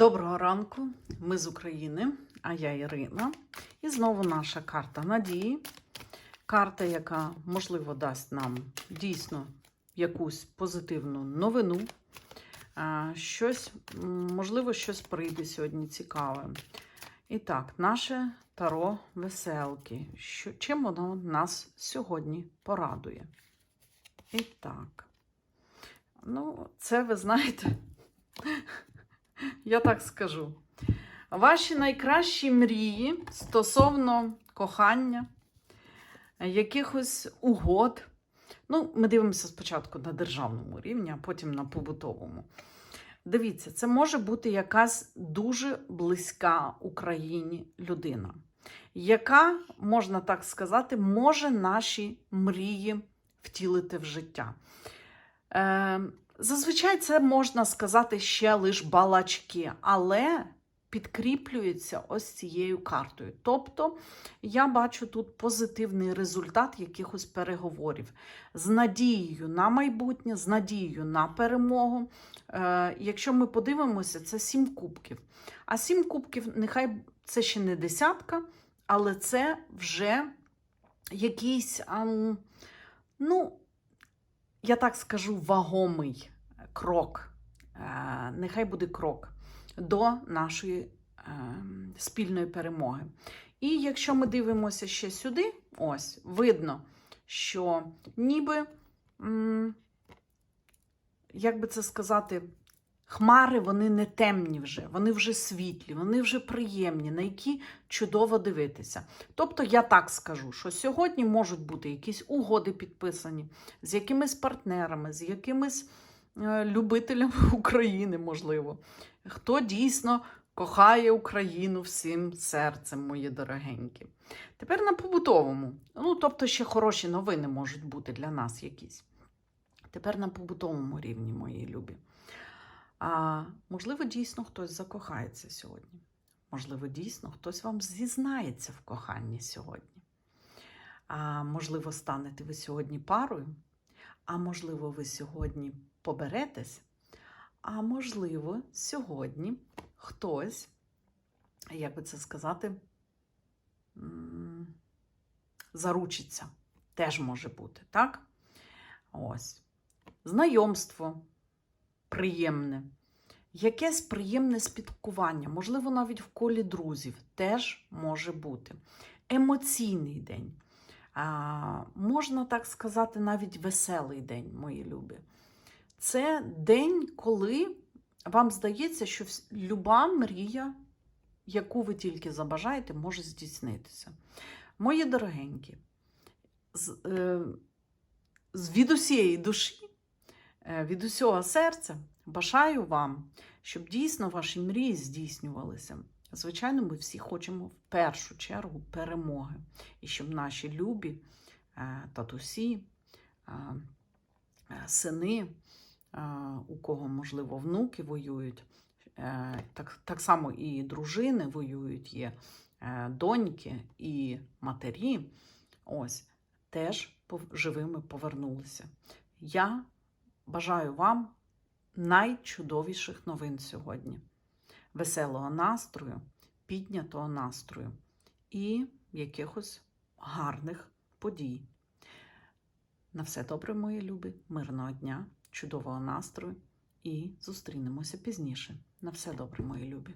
Доброго ранку, ми з України, а я Ірина. І знову наша карта надії. Карта, яка, можливо, дасть нам дійсно якусь позитивну новину. Щось, можливо, щось прийде сьогодні цікаве. І так, наше таро веселки. Що, чим воно нас сьогодні порадує? І так. Ну, це ви знаєте. Я так скажу. Ваші найкращі мрії стосовно кохання, якихось угод. Ну, ми дивимося спочатку на державному рівні, а потім на побутовому. Дивіться, це може бути якась дуже близька Україні людина, яка, можна так сказати, може наші мрії втілити в життя. Е, Зазвичай це можна сказати ще лише балачки, але підкріплюється ось цією картою. Тобто я бачу тут позитивний результат якихось переговорів з надією на майбутнє, з надією на перемогу. Е, якщо ми подивимося, це сім кубків. А сім кубків, нехай це ще не десятка, але це вже якийсь, ну, я так скажу, вагомий крок. Е, Нехай буде крок до нашої е, спільної перемоги. І якщо ми дивимося ще сюди, ось видно, що ніби, як би це сказати, хмари вони не темні вже, вони вже світлі, вони вже приємні, на які чудово дивитися. Тобто, я так скажу, що сьогодні можуть бути якісь угоди підписані з якимись партнерами, з якимись е, любителями України, можливо. Хто дійсно кохає Україну всім серцем, мої дорогенькі. Тепер на побутовому. Ну, тобто, ще хороші новини можуть бути для нас якісь. Тепер на побутовому рівні, мої любі. А можливо, дійсно хтось закохається сьогодні. Можливо, дійсно хтось вам зізнається в коханні сьогодні. А можливо, станете ви сьогодні парою, а можливо, ви сьогодні поберетесь, а можливо, сьогодні хтось, як би це сказати, заручиться. Теж може бути, так? Ось. Знайомство приємне. Якесь приємне спілкування, можливо, навіть в колі друзів, теж може бути. Емоційний день. А, можна так сказати, навіть веселий день, мої любі. Це день, коли вам здається, що люба мрія, яку ви тільки забажаєте, може здійснитися. Мої дорогенькі, з, е, від усієї душі, від усього серця бажаю вам, щоб дійсно ваші мрії здійснювалися. Звичайно, ми всі хочемо в першу чергу перемоги, і щоб наші любі е, татусі, е, е, сини, е, у кого, можливо, внуки воюють, е, так, так само і дружини воюють, є е, доньки і матері, ось, теж живими повернулися. Я бажаю вам найчудовіших новин сьогодні. Веселого настрою, піднятого настрою і якихось гарних подій. На все добре, мої любі, мирного дня, чудового настрою і зустрінемося пізніше. На все добре, мої любі.